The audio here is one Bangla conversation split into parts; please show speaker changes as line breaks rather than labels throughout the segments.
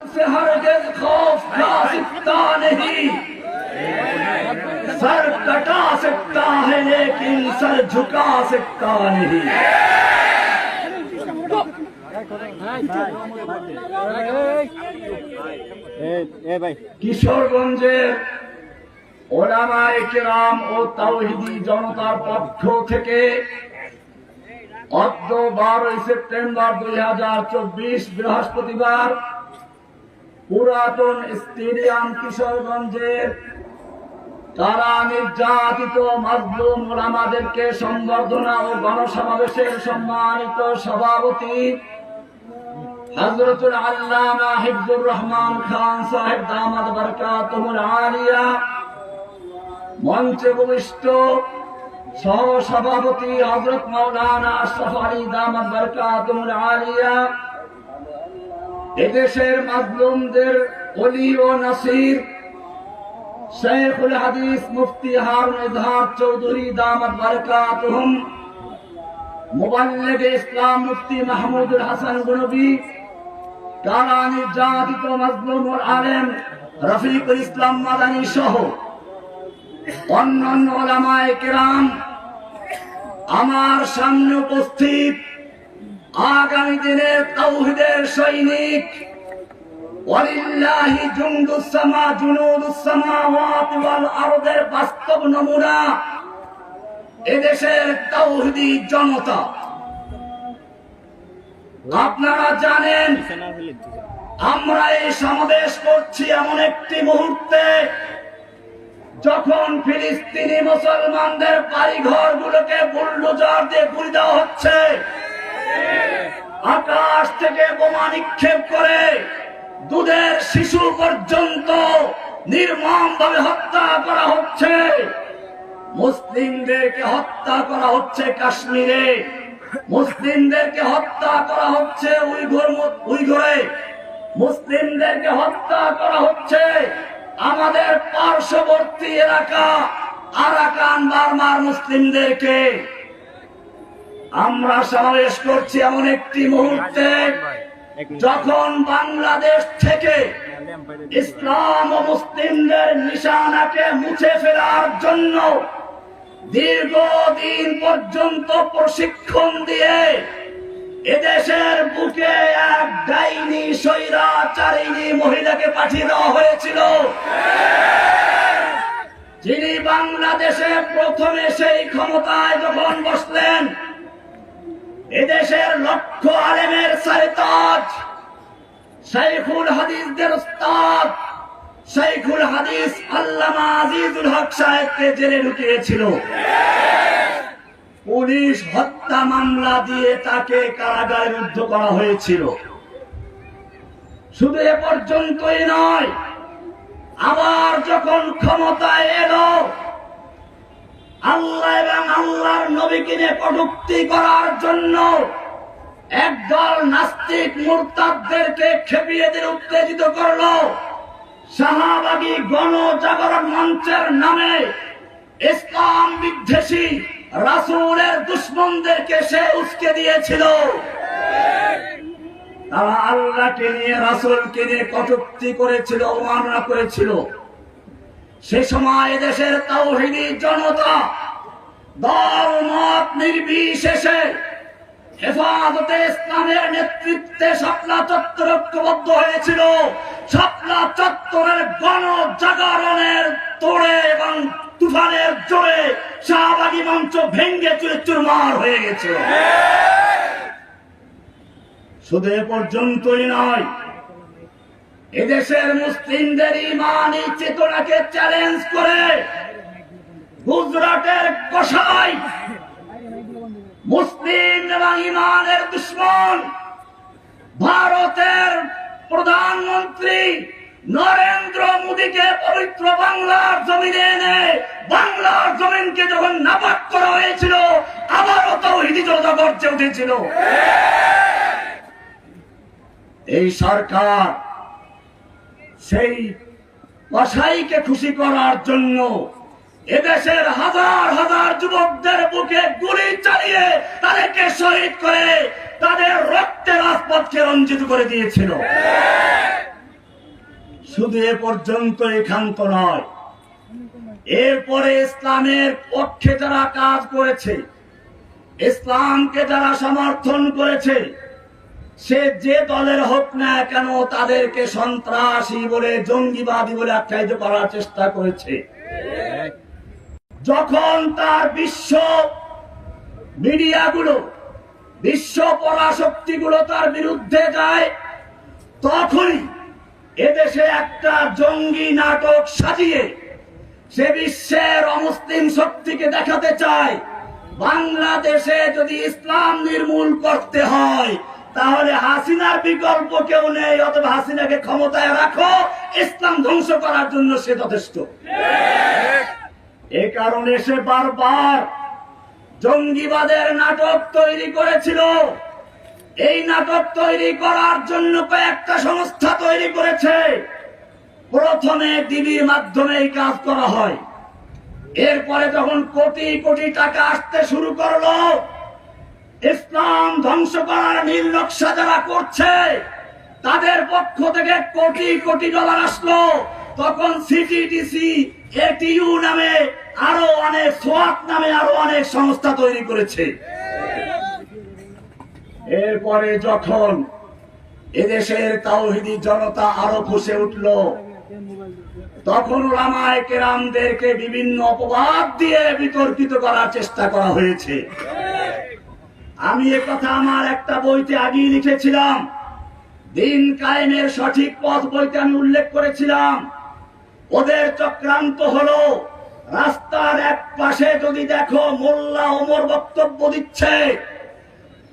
سے ہرگز خوف کھا سکتا نہیں۔ سر کٹا سکتا ہے لیکن سر جھکا سکتا نہیں۔ কিশোরগঞ্জের ওলামায় কেরাম ও তাওহিদি জনতার পক্ষ থেকে অদ্য বারোই সেপ্টেম্বর দুই হাজার চব্বিশ বৃহস্পতিবার পুরাতন স্টেডিয়াম কিশোরগঞ্জের তারা নির্যাতিত মাজলুম ওলামাদেরকে সম্বর্ধনা ও গণসমাবেশের সম্মানিত সভাপতি হজরতুল রহমান খান সাহেব দামাদ আলিয়া হজরত মৌলানা আশরাফ দামাদ বরকাতুল আলিয়া এদেশের মাজলুমদের অলি ও নাসির শেখুল হাদিস মুফতি হারুন ইজহার চৌধুরী দামাদ বরকাতুহুম, মুবাল্লিগ ইসলাম মুফতি মাহমুদুল হাসান গুনবী কারা নির্যাতিত মাজলুমুল আলেম রফিকুল ইসলাম মাদানী সহ অন্যান্য ওলামায়ে কেরাম আমার সামনে উপস্থিত আগামী দিনের তৌহিদের সৈনিক, ওয়ালিল্লাহি জুনদুস সামা, জুনুদুস ওয়াল আরদের বাস্তব নমুনা এদেশের তৌহিদি জনতা। আপনারা জানেন, আমরা এই সমাবেশ করছি এমন একটি মুহূর্তে যখন ফিলিস্তিনি মুসলমানদের বাড়িঘর গুলোকে বুলডোজার দিয়ে পুড়ে দেওয়া হচ্ছে। আকাশ থেকে বোমা নিক্ষেপ করে দুধের শিশু পর্যন্ত নির্মম ভাবে হত্যা করা হচ্ছে। মুসলিমদেরকে হত্যা করা হচ্ছে কাশ্মীরে। মুসলিমদেরকে হত্যা করা হচ্ছে মুসলিমদেরকে হত্যা করা হচ্ছে আমাদের পার্শ্ববর্তী এলাকা আরাকান বার্মার মুসলিমদেরকে। আমরা সমাবেশ করছি এমন একটি মুহূর্তে, যখন বাংলাদেশ থেকে ইসলাম ও মুসলিমদের নিশানাকে মুছে ফেলার জন্য দীর্ঘদিন পর্যন্ত প্রশিক্ষণ দিয়ে এদেশের বুকে এক ডাইনি স্বৈরাচারিণী মহিলাকে পাঠিয়ে দেওয়া হয়েছিল। যিনি বাংলাদেশে প্রথমে সেই ক্ষমতায় যখন বসলেন এদেশের লক্ষ আলেমের সাইতাজ শাইখুল হাদিসদের উস্তাদ, শাইখুল হাদিস আল্লামা আজিজুল হক সাহেবকে জেলে ঢুকিয়েছিল। পুলিশ হত্যা মামলা দিয়ে তাকে কারাগারে রুদ্ধ করা হয়েছিল। শুধু এ পর্যন্তই নয়, আবার যখন ক্ষমতায় এলো আল্লাহ এবং আল্লাহর নবীকে নিয়ে কটুক্তি করার জন্য একদল নাস্তিক মুরতাদদেরকে খেপিয়ে দিয়ে উত্তেজিত করল। শাহবাগী গণজাগরণ মঞ্চের নামে ইসলাম বিদ্বেষী রাসূলের দুশ্মনদেরকে সে উস্কে দিয়েছিল। তারা আল্লাহকে নিয়ে, রাসূলকে নিয়ে কটুক্তি করেছিল অবমাননা করেছিল। সে সময় দেশের তাওহিদি জনতা দল মত নির্বিশেষে হেফাজতে ইসলামের নেতৃত্বে শাপলা চত্বর ঐক্যবদ্ধ হয়েছিল। শাপলা চত্বরের গণ জাগরণের তোড়ে এবং তুফানের জোরে শাহবাগী মঞ্চ ভেঙ্গে চুরে চুরমার হয়ে গেছিল। শুধু এ পর্যন্তই নয় এদেশের মুসলিমদের ইমানি চেতনাকে চ্যালেঞ্জ করে গুজরাটের কষাই মুসলিম এবং ইমানের দুশ্মন ভারতের প্রধানমন্ত্রী নরেন্দ্র মোদীকে পবিত্র বাংলার জমিনে এনে বাংলার জমিনকে যখন নাপাক করা হয়েছিল, আবারও তো হিদিজতা গর্জে উঠেছিল। এই সরকার সেই কসাইকে খুশি করার জন্য এদেশের হাজার হাজার যুবকদের বুকে গুলি চালিয়ে তাদেরকে শহীদ করে তাদের রক্তে রাজপথকে রঞ্জিত করে দিয়েছিল। শুধু এ পর্যন্ত একান্ত নয়, এরপরে ইসলামের পক্ষে যারা কাজ করেছে, ইসলামকে যারা সমর্থন করেছে সে যে দলের হোক না কেন তাদেরকে সন্ত্রাসী বলে, জঙ্গিবাদী বলে আখ্যায়িত করার চেষ্টা করেছে। যখন তার বিশ্ব মিডিয়াগুলো, বিশ্ব পরাশক্তিগুলো তার বিরুদ্ধে যায়, তখনই এদেশে একটা জঙ্গি নাটক সাজিয়ে সে বিশ্বের অমুসলিম শক্তিকে দেখাতে চায়। বাংলাদেশে যদি ইসলাম নির্মূল করতে হয় তাহলে হাসিনার বিকল্প কেউ নেই, অথবা হাসিনাকে ক্ষমতায় রাখো, ইসলাম ধ্বংস করার জন্য সে যথেষ্ট। এ কারণে সে বারবার জঙ্গিবাদের নাটক তৈরি করেছিল। এই নাটক তৈরি করার জন্য কয়েকটা সংস্থা তৈরি করেছে। প্রথমে ডিবির মাধ্যমে এই কাজ করা হয়। এরপরে যখন কোটি কোটি টাকা আসতে শুরু করল ইসলাম ধ্বংস করার নীল নকশা যারা করছে, তাদের পক্ষ থেকে কোটি কোটি ডলার আসলো। তখন সিটিডিসি এটিইউ নামে আরও অনেক সোয়াত নামে আরও অনেক সংস্থা তৈরি করেছে। এরপরে যখন এদেশের তাওহিদি জনতা আরও ফুসে উঠল, তখন ওলামায় কেরামদেরকে বিভিন্ন অপবাদ দিয়ে বিতর্কিত করার চেষ্টা করা হয়েছে। আমি এ কথা আমার একটা বইতে আগেই লিখেছিলাম। দিন কায়েমের সঠিক পথ বইতে আমি উল্লেখ করেছিলাম। ওদের চক্রান্ত হলো, রাস্তার এক পাশে যদি দেখো মোল্লা ওমর বক্তব্য দিচ্ছে,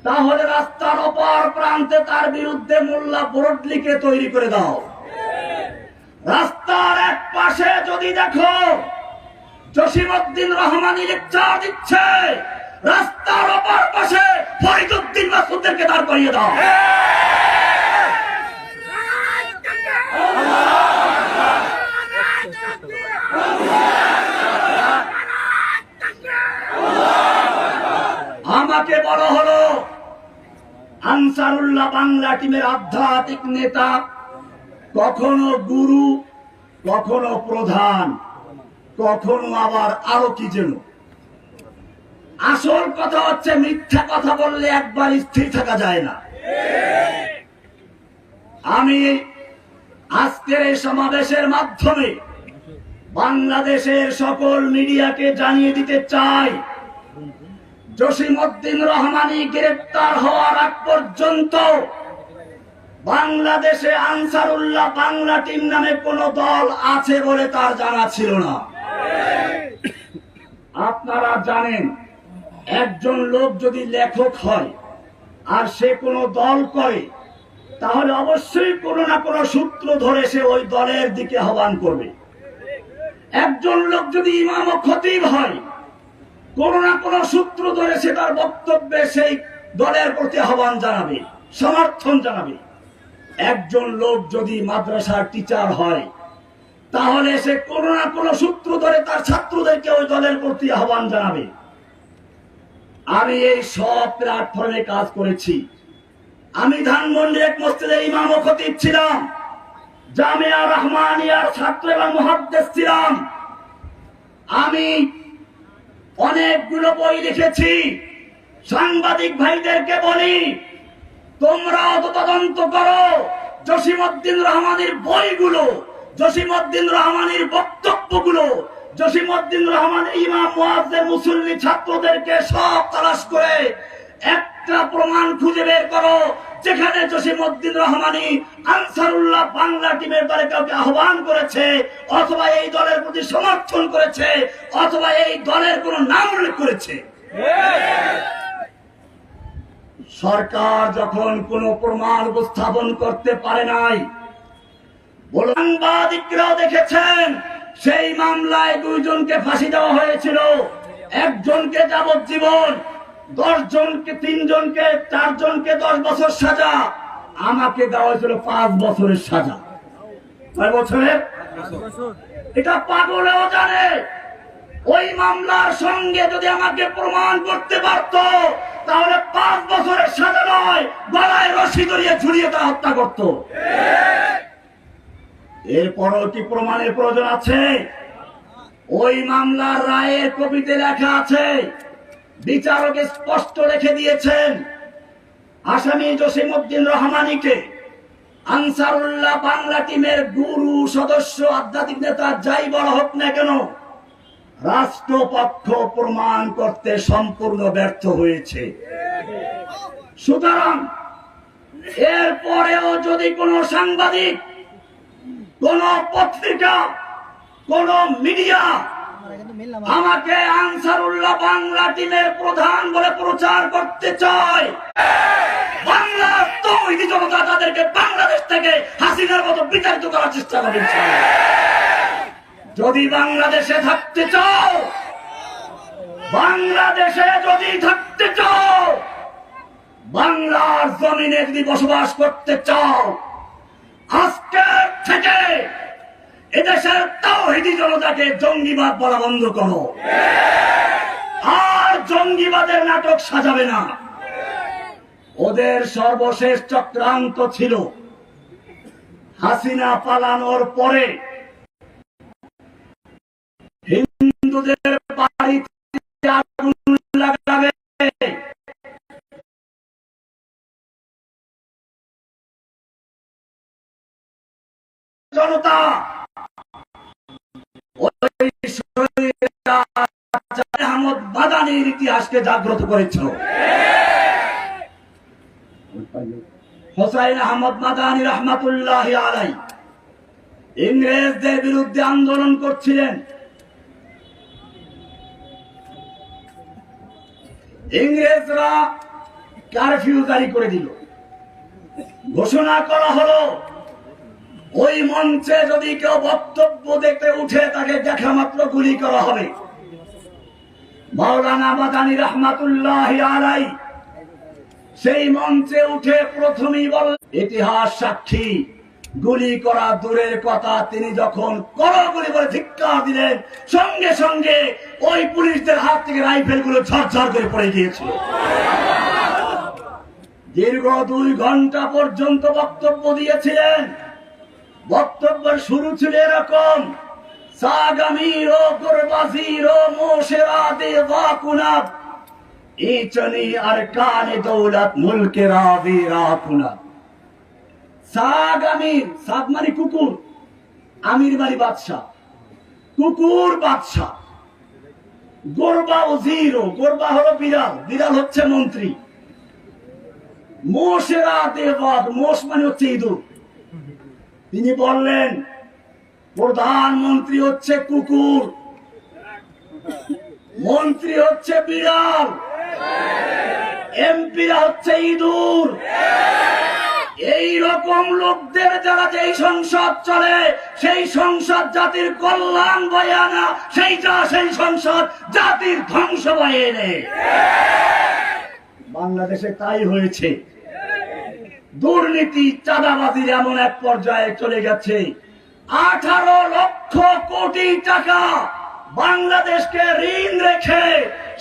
তাহলে রাস্তার অপর প্রান্তে তার বিরুদ্ধে মোল্লা বোরডলিকে তৈরি করে দাও। রাস্তার এক পাশে যদি দেখো, জসিমউদ্দিন রহমানি লেকচার দিচ্ছে রাস্তার অপর পাশে ফরিদুদ্দিন মাসুদদেরকে দাঁড় করিয়ে দাও। আমাকে বড় হলো, আনসারুল্লাহ বাংলা টিমের আধ্যাত্মিক নেতা, কখনো গুরু, কখনো প্রধান, কখনো আবার আরও কি যেন। আসল কথা হচ্ছে, মিথ্যা কথা বললে একবার স্থির থাকা যায় না। আমি আজকের এই সমাবেশের মাধ্যমে বাংলাদেশের সকল মিডিয়াকে জানিয়ে দিতে চাই, জসিমউদ্দিন রহমানি গ্রেপ্তার হওয়ার আগ পর্যন্ত বাংলাদেশে আনসারুল্লাহ বাংলা টিম নামে কোন দল আছে বলে তার জানা ছিল না। আপনারা জানেন একজন লোক যদি লেখক হয় আর সে কোনো দল করে, তাহলে অবশ্যই কোনো না কোনো সূত্র ধরে সে ওই দলের দিকে আহ্বান করবে। একজন লোক যদি ইমাম খতিব হয়, কোনো না কোনো সূত্র ধরে সে তার বক্তব্যে সেই দলের প্রতি আহ্বান জানাবে, সমর্থন জানাবে। একজন লোক যদি মাদ্রাসার টিচার হয়, তাহলে সে কোনো না কোনো সূত্র ধরে তার ছাত্রদেরকে ওই দলের প্রতি আহ্বান জানাবে। আমি এই সব প্ল্যাটফর্মে কাজ করেছি। আমি ধানমন্ডি এক মসজিদের ইমাম ও খতিব ছিলাম। জামিয়া রহমানিয়ার ছাত্র এবং মহাদ্দেশ ছিলাম। আমি অনেকগুলো বই লিখেছি। সাংবাদিক ভাইদেরকে বলি তোমরাও তো তদন্ত করো। জসিমউদ্দিন রহমানের বইগুলো, জসিমউদ্দিন রহমানের বক্তব্যগুলো জসিমউদ্দিন রহমান, ইমাম মুয়াজ্জের মুসল্লি ছাত্রদেরকে সব তালাশ করে একটা প্রমাণ খুঁজে বের করো, যেখানে জসিমউদ্দিন রহমানি আনসারুল্লাহ বাংলা টিমের দলে কাউকে আহ্বান করেছে, অথবা এই দলের প্রতি সমর্থন করেছে, অথবা এই দলের কোনো নাম উল্লেখ করেছে। সরকার যখন কোনো প্রমাণ উপস্থাপন করতে পারে নাই সাংবাদিকরাও দেখেছেন সেই মামলায় দুইজনকে ফাঁসি দেওয়া হয়েছিল। একজনকে যাবজ্জীবন দশ জনকে তিনজনকে, চারজনকে দশ বছর সাজা। আমাকে দেওয়া হয়েছিল পাঁচ বছরের সাজা। কয় বছরের এটা পাগলেও জানে। ওই মামলার সঙ্গে যদি আমাকে প্রমাণ করতে পারতো, তাহলে পাঁচ বছরের সাজা নয়, গলায় রশি ধরিয়ে ঝুলিয়ে তা হত্যা করত। এরপরও কি প্রমাণের প্রয়োজন আছে? ওই মামলার রায়ের কবিতে লেখা আছে, বিচারক স্পষ্ট রেখে দিয়েছেন আসামি জসিমউদ্দিন রহমানীকে। আনসারুল্লাহ বাংলা টিমের গুরু, সদস্য, আধ্যাত্মিক নেতা, যাই বড় হোক না কেন, রাষ্ট্রপক্ষ প্রমাণ করতে সম্পূর্ণ ব্যর্থ হয়েছে। সুতরাং এরপরেও যদি কোনো সাংবাদিক কোন পত্রিকা, কোন মিডিয়া আমাকে আনসারুল্লাহ বাংলা টিমের প্রধান বলে প্রচার করতে চায় বাংলার তৌহিদি জনতা তাদেরকে বাংলাদেশ থেকে হাসিনার মতো বিতাড়িত করার চেষ্টা ইনশাআল্লাহ। যদি বাংলাদেশে থাকতে চাও, বাংলাদেশে যদি থাকতে চাও, বাংলার জমিনে যদি বসবাস করতে চাও আজকের থেকে এদেশের তাওহিদি জনতাকে জঙ্গিবাদ বলা বন্ধ করো। আর জঙ্গিবাদের নাটক সাজাবে না। ওদের সর্বশেষ চক্রান্ত ছিল হাসিনা পালানোর পরে। হিন্দুদের জনতা ওই আহমদ বাদানির ইতিহাসকে জাগ্রত হোসাইন আহমদ মাদানি রহমাতুল্লাহ আলাই ইংরেজদের বিরুদ্ধে আন্দোলন করছিলেন। ইংরেজরা কারফিউ জারি করে দিল। ঘোষণা করা হলো ওই মঞ্চে যদি কেউ বক্তব্য দেখতে উঠে, তাকে দেখা মাত্র গুলি করা হবে। মাওলানা মাদানি রহমাতুল্লাহ আলাই সেই মঞ্চে উঠে প্রথমেই বল, ইতিহাস সাক্ষী, গুলি করা দূরের কথা। তিনি যখন করো গুলি করে ধিক্কার দিলেন, সঙ্গে সঙ্গে ওই পুলিশদের হাত থেকে রাইফেলগুলো ঝরঝর করে পড়ে গিয়েছিল। দীর্ঘ দুই ঘণ্টা পর্যন্ত বক্তব্য দিয়েছিলেন। বক্তব্যের শুরু ছিল এরকম আর কানে মুলকে সাগ মানে কুকুর, আমির মানে বাদশাহ, কুকুর বাদশাহ। গোরবা হলো বিড়াল বিড়াল হচ্ছে মন্ত্রী। মোশেরা দেবাদ মোষ মানে হচ্ছে ইঁদুর। তিনি বললেন, প্রধানমন্ত্রী হচ্ছে কুকুর, মন্ত্রী হচ্ছে বিড়াল, এমপিরা হচ্ছে ইঁদুর। এই রকম লোকদের যারা যেই সংসদ চলে, সেই সংসদ জাতির কল্যাণ বয়ে আনা সেই যা সেই সংসদ জাতির ধ্বংস বয়ে এনে। বাংলাদেশে তাই হয়েছে। দুর্নীতি চাঁদাবাজির এমন এক পর্যায়ে চলে গেছে। আঠারো লক্ষ কোটি টাকা বাংলাদেশকে ঋণ রেখে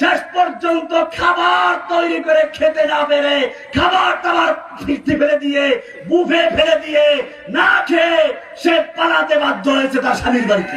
শেষ পর্যন্ত খাবার তৈরি করে খেতে না পেরে, খাবার টাবার ফিরতে ফেলে দিয়ে, বুফে ফেলে দিয়ে না খেয়ে সে পালাতে বাধ্য হয়েছে তার স্বামীর বাড়িতে।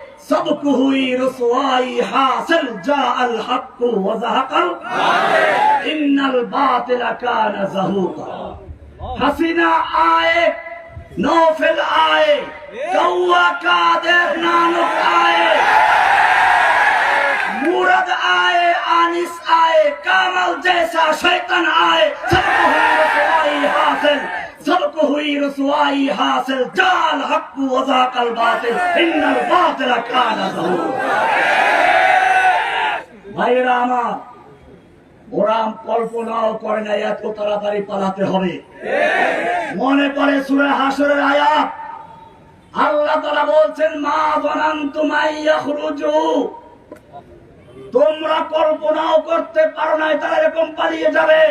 سبق ہوئی رسوائی حاصل جاء الحق وزحق إن الباطل كان زهوقا. حسنا آئے نوفل آئے. قوة قادر نانک آئے. مورد آئے آنس آئے. کامل جیسا شیطن آئے. سبکه رسوائی حاصل سبق ہوئی رسوائی حاصل جاء الحق وذاق الباطل ان الباطل كان ভাইরা আমার ওরাম কল্পনাও করে না এত তাড়াতাড়ি পালাতে হবে মনে পড়ে সুরে হাসরের আয়াত আল্লাহ তারা বলছেন মা বনান তোমাইয়া খুরুজু তোমরা কল্পনাও করতে পারো না তারা এরকম পালিয়ে যাবে।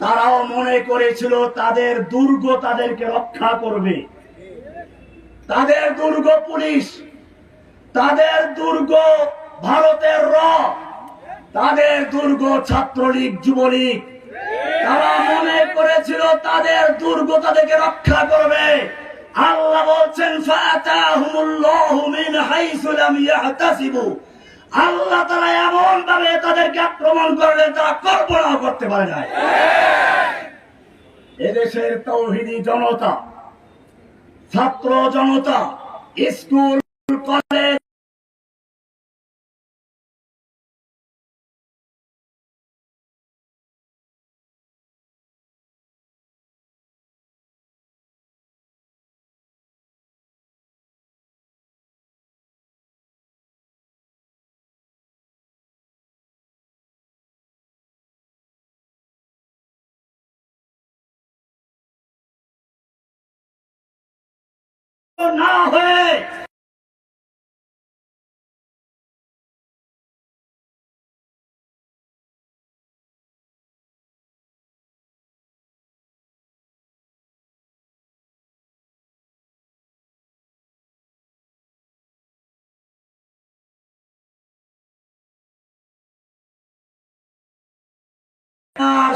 তারাও মনে করেছিল তাদের দুর্গ তাদেরকে রক্ষা করবে। তাদের দুর্গ পুলিশ, তাদের দুর্গ ভারতের র, তাদের দুর্গ ছাত্রলীগ, যুবলীগ। তারা মনে করেছিল তাদের দুর্গ তাদেরকে রক্ষা করবে। আল্লাহ বলছেন ফাতাহুমুল্লাহু মিন হাইসু লাম ইয়াহতাসিবু। আল্লাহ তারা এমন ভাবে তাদেরকে আক্রমণ করলেন তারা কল্পনাও করতে পারে না এদেশের তৌহিনী জনতা, ছাত্র জনতা, স্কুল, কলেজ না হয়ে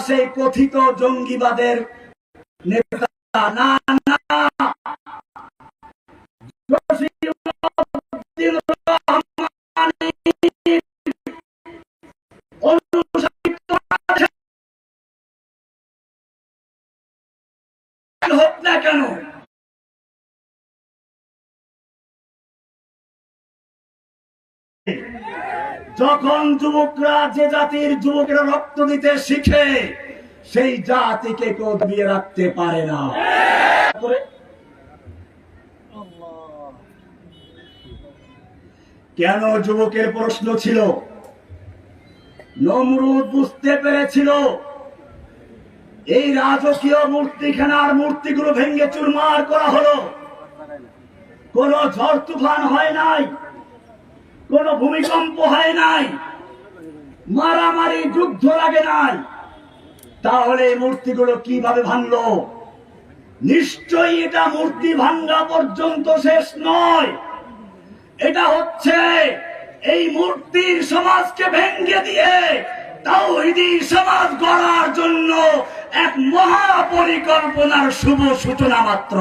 সেই কথিত জঙ্গিবাদের নেতা না যখন যুবকরা যে জাতির যুবকেরা রক্ত দিতে শিখে, সেই জাতিকে কেউ দবিয়ে রাখতে পারে না। কেন যুবকের প্রশ্ন ছিল? নমরুদ বুঝতে পেরেছিল। এই রাজকীয় মূর্তিখানার মূর্তিগুলো ভেঙ্গে চুরমার করা হলো। কোন ঝড় তুফান হয় নাই। কোন ভূমিকম্প হয় নাই। মারামারি, যুদ্ধ লাগে নাই। তাহলে এই মূর্তিগুলো কীভাবে ভাঙলো? নিশ্চয়ই এটা মূর্তি ভাঙ্গা পর্যন্ত শেষ নয়। এটা হচ্ছে এই মূর্তির সমাজকে ভেঙ্গে দিয়ে তাওহিদি সমাজ গড়ার জন্য এক মহা পরিকল্পনার শুভ সূচনা মাত্র।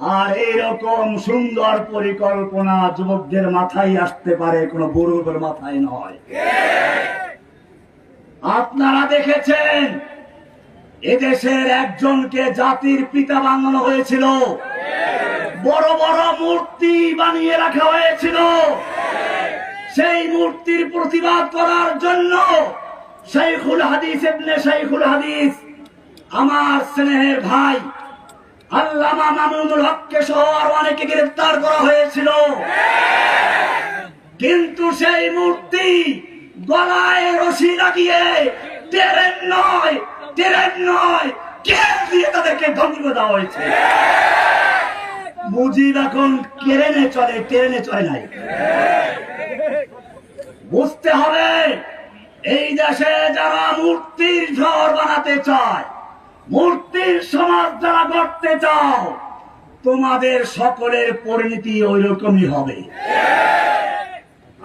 আর এরকম সুন্দর পরিকল্পনা যুবকদের মাথায় আসতে পারে, কোনো বুড়োর মাথায় নয়। আপনারা দেখেছেন, এদেশের একজনকে জাতির পিতা বানানো হয়েছিল। বড় বড় মূর্তি বানিয়ে রাখা হয়েছিল। সেই মূর্তির প্রতিবাদ করার জন্য শাইখুল হাদিস ইবনে শাইখুল হাদিস, আমার স্নেহের ভাই আল্লামা মামুনুল হককে সহ আর অনেকে গ্রেফতার করা হয়েছিল। কিন্তু সেই মূর্তি গলায় রশি লাগিয়ে ট্রেন নয় ট্রেন নয় কেন দিয়ে তাদেরকে ধ্বংস দেওয়া হয়েছে। মুজিব এখন ট্রেনে চলে ট্রেনে চলে নাই। বুঝতে হবে, এই দেশে যারা মূর্তির ঝড় বানাতে চায় মূর্তির সমাজ যারা গড়তে চাও, তোমাদের সকলের পরিণতি ওই রকমই হবে।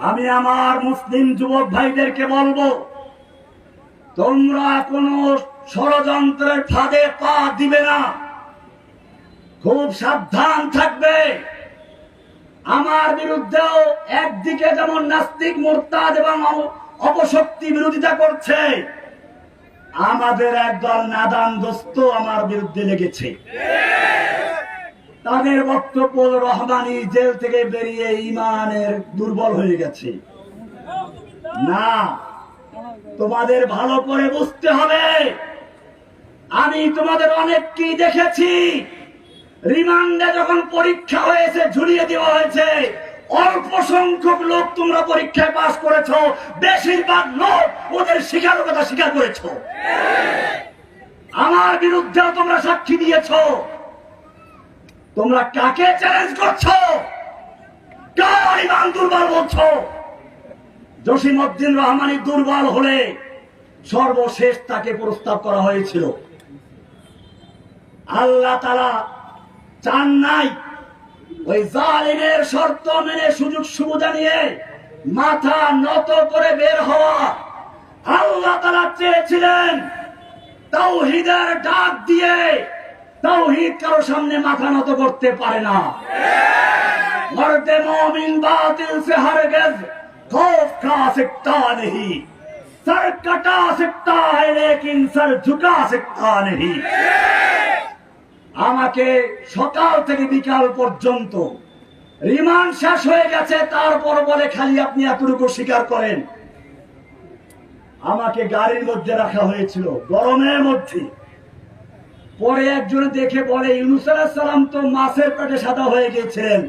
আমি আমার মুসলিম যুবক ভাইদেরকে বলব, তোমরা কোনো ষড়যন্ত্রের ফাঁদে পা দিবে না। খুব সাবধান থাকবে। আমার বিরুদ্ধেও একদিকে যেমন নাস্তিক মোরতাদ এবং অপশক্তি বিরোধিতা করছে আমাদের একদল নাদান দোস্ত আমার বিরুদ্ধে লেগেছে। তাদের বক্তব্য রহমানি জেল থেকে বেরিয়ে ইমানের দুর্বল হয়ে গেছে। না, তোমাদের ভালো করে বুঝতে হবে। আমি তোমাদের অনেককেই দেখেছি। রিমান্ডে যখন পরীক্ষা হয়েছে, ঝুলিয়ে দেওয়া হয়েছে অল্প সংখ্যক লোক তোমরা পরীক্ষায় পাশ করেছ, বেশিরভাগ লোক ওদের স্বীকারকতা স্বীকার করেছ। আমার বিরুদ্ধে তোমরা সাক্ষী দিয়েছ। তোমরা কাকে চ্যালেঞ্জ করছ? কার দুর্বল বলছো? জসিমউদ্দিন রহমানি দুর্বল হলে সর্বশেষ তাকে প্রস্তাব করা হয়েছিল। আল্লাহ তারা চান নাই ওই জালিমের শর্ত মেনে সুযোগ সুবিধা নিয়ে মাথা নত করে বের হওয়া। আল্লাহ তারা চেয়েছিলেন তাওহিদের ডাক দিয়ে তাওহিদ কারও সামনে মাথা নত করতে পারে না। মর্দে মমিন বাতিল সে হার গেজ খৌফ কা সকতা নেহি। সর কটা সকতা হ্যায় লেকিন সর ঝুকা সকতা নেহি। আমাকে সকাল থেকে বিকাল পর্যন্ত রিমান্ড শেষ হয়ে গেছে, তারপর বলে খালি আপনি এতটুকু স্বীকার করেন। আমাকে গাড়ির মধ্যে রাখা হয়েছিল, গরমের মধ্যে। পরে একজন দেখে বলে, ইউনুস সালাম তো মাছের পেটে সাদা হয়ে গিয়েছিলেন,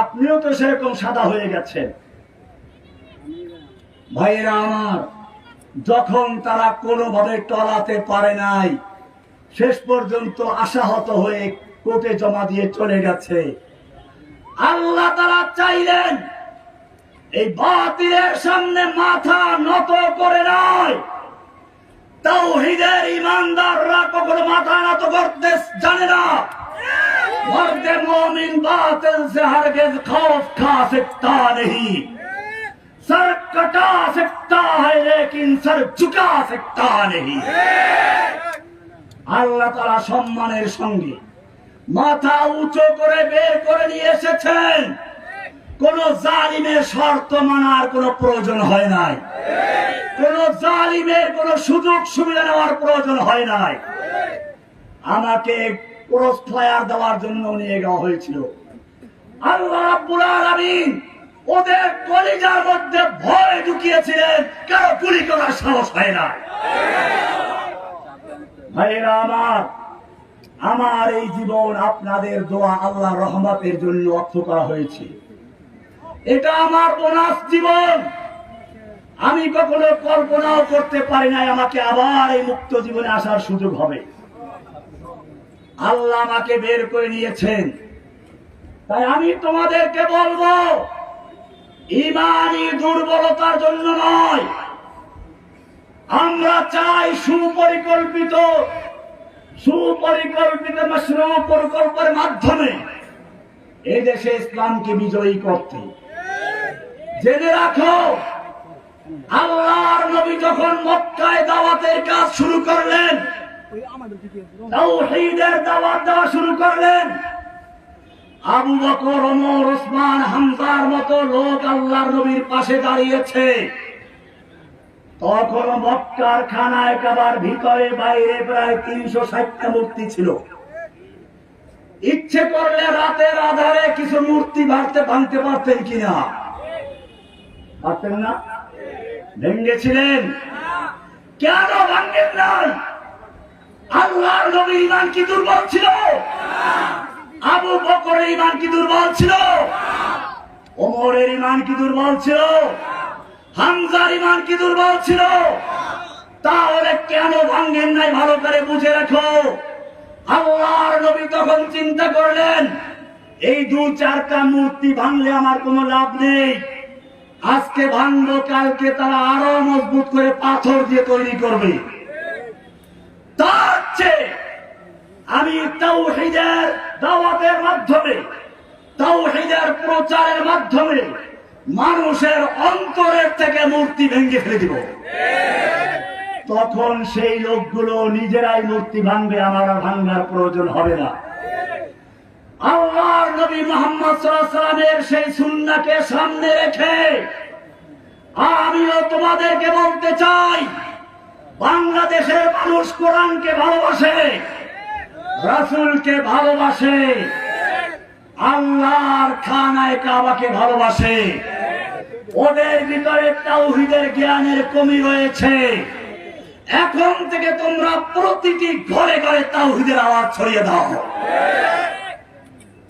আপনিও তো সেরকম সাদা হয়ে গেছেন। ভাইয়েরা আমার, যখন তারা কোনোভাবে টলাতে পারে নাই শেষ পর্যন্ত আশাহত হয়ে কোর্টে জমা দিয়ে চলে গেছে আল্লাহ তারা চাইলেন এই বাতিলের সামনে মাথা নত করে নয় তাওহীদের ইমানদাররা কখনো মাথা নত করতে জানে না मर्द मोमिन बातिल से हरगिज खौफ खा सकता नहीं सर कटा सकता है लेकिन सर झुका सकता नहीं আল্লাহ তারা সম্মানের সঙ্গে মাথা উঁচু করে বের করে নিয়ে এসেছেন। কোন জালিমের শর্ত মানার কোনো প্রয়োজন হয় নাই। কোন জালিমের কোন সুযোগ সুবিধা নেওয়ার প্রয়োজন হয় নাই। আমাকে দেওয়ার জন্য নিয়ে যাওয়া হয়েছিল। আল্লাহ রাব্বুল ওদের কলিজার মধ্যে ভয় ঢুকিয়েছিলেন, কারও গুলি করার সাহস হয় না আমার আমার এই জীবন আপনাদের দোয়া আল্লাহ রহমতের জন্য অর্থ করা হয়েছে। এটা আমার বোনাস জীবন। আমি কখনো কল্পনাও করতে পারি নাই আমাকে আবার এই মুক্ত জীবনে আসার সুযোগ হবে। আল্লাহ আমাকে বের করে নিয়েছেন। তাই আমি তোমাদেরকে বলব ইমানি দুর্বলতার জন্য নয়। আমরা চাই সুপরিকল্পিত সুপরিকল্পিত মশরু প্রকল্পের মাধ্যমে এই দেশে ইসলামকে বিজয়ী করতে। জেনে রাখো, আল্লাহর নবী যখন মক্কায় দাওয়াতের কাজ শুরু করলেন দাওয়াত দেওয়া শুরু করলেন, আবু বকর, ওমর, ওসমান, হামজার মতো লোক আল্লাহর নবীর পাশে দাঁড়িয়েছে। তখন মক্কার খানায় কাবার ভিতরে বাইরে প্রায় তিনশো ষাটটা মূর্তি ছিল। ইচ্ছে করলে রাতের আধারে কিছু মূর্তি ভাঙতে ভাঙতে পারতেন কিনা? পারতেন না? কেন ভাঙ্গেন নাই? আল্লাহর ইমান কি দুর্বল ছিল? আবু বকরের ইমান কি দুর্বল ছিল? ওমরের ইমান কি দুর্বল ছিল? হামজার ইমান কি দুর্বল ছিল? তাহলে কেন ভাঙ্গেন নাই? ভালো করে বুঝে রাখো। আল্লাহর নবী তখন চিন্তা করলেন, এই দু চারটা মূর্তি ভাঙলে আমার কোনো লাভ নেই। আজকে ভাঙবো কালকে তারা আরও মজবুত করে পাথর দিয়ে তৈরি করবে। তার চেয়ে আমি তাওহীদের দাওয়াতের মাধ্যমে, তাওহীদের প্রচারের মাধ্যমে মানুষের অন্তরের থেকে মূর্তি ভেঙে ফেলে দিব। তখন সেই লোকগুলো নিজেরাই মূর্তি ভাঙবে, আমার ভাঙার প্রয়োজন হবে না। আল্লাহর নবী মোহাম্মদ সাল্লামের সেই সুন্নাকে সামনে রেখে আমিও তোমাদেরকে বলতে চাই, বাংলাদেশের মানুষ কোরআনকে ভালোবাসে, রাসুলকে ভালোবাসে, আল্লাহর খানায় কাবাকে ভালোবাসে। ওদের ভিতরে তাওহিদের জ্ঞানের কমি রয়েছে। এখন থেকে তোমরা প্রতিটি ঘরে ঘরে তাওহিদের আওয়াজ ছড়িয়ে দাও।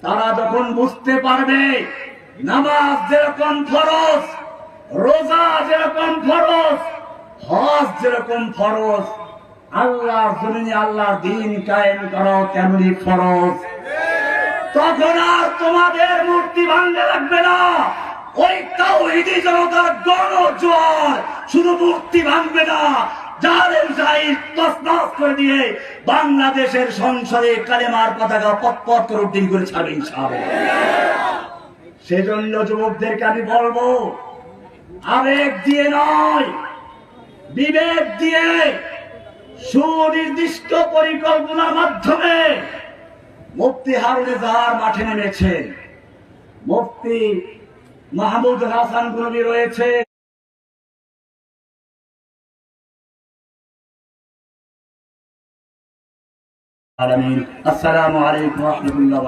তারা যখন বুঝতে পারবে, নামাজ যেরকম ফরজ, রোজা যেরকম ফরজ, হজ যেরকম ফরজ, আল্লাহর জমিনে আল্লাহর দিন কায়েম করো তেমনি ফরজ। তখন আর তোমাদের মূর্তি ভাঙতে লাগবে না। ওই তাওহিদি জনতার গণ জোয়ার। শুধু মূর্তি ভাঙবে না। জালেম জাহির তসনস করে দিয়ে বাংলাদেশের সংসদে কালেমার পতাকা পতপত করে করে ছাড়বে সেজন্য যুবকদেরকে আমি বলব, আবেগ দিয়ে নয়, বিবেক দিয়ে সুনির্দিষ্ট পরিকল্পনার মাধ্যমে মুফতি হারুনে জাহার মাঠে নেমেছে মুফতি মাহমুদ হাসান গুলবি রয়েছে। আসসালামু আলাইকুম রহমতুল্লাহ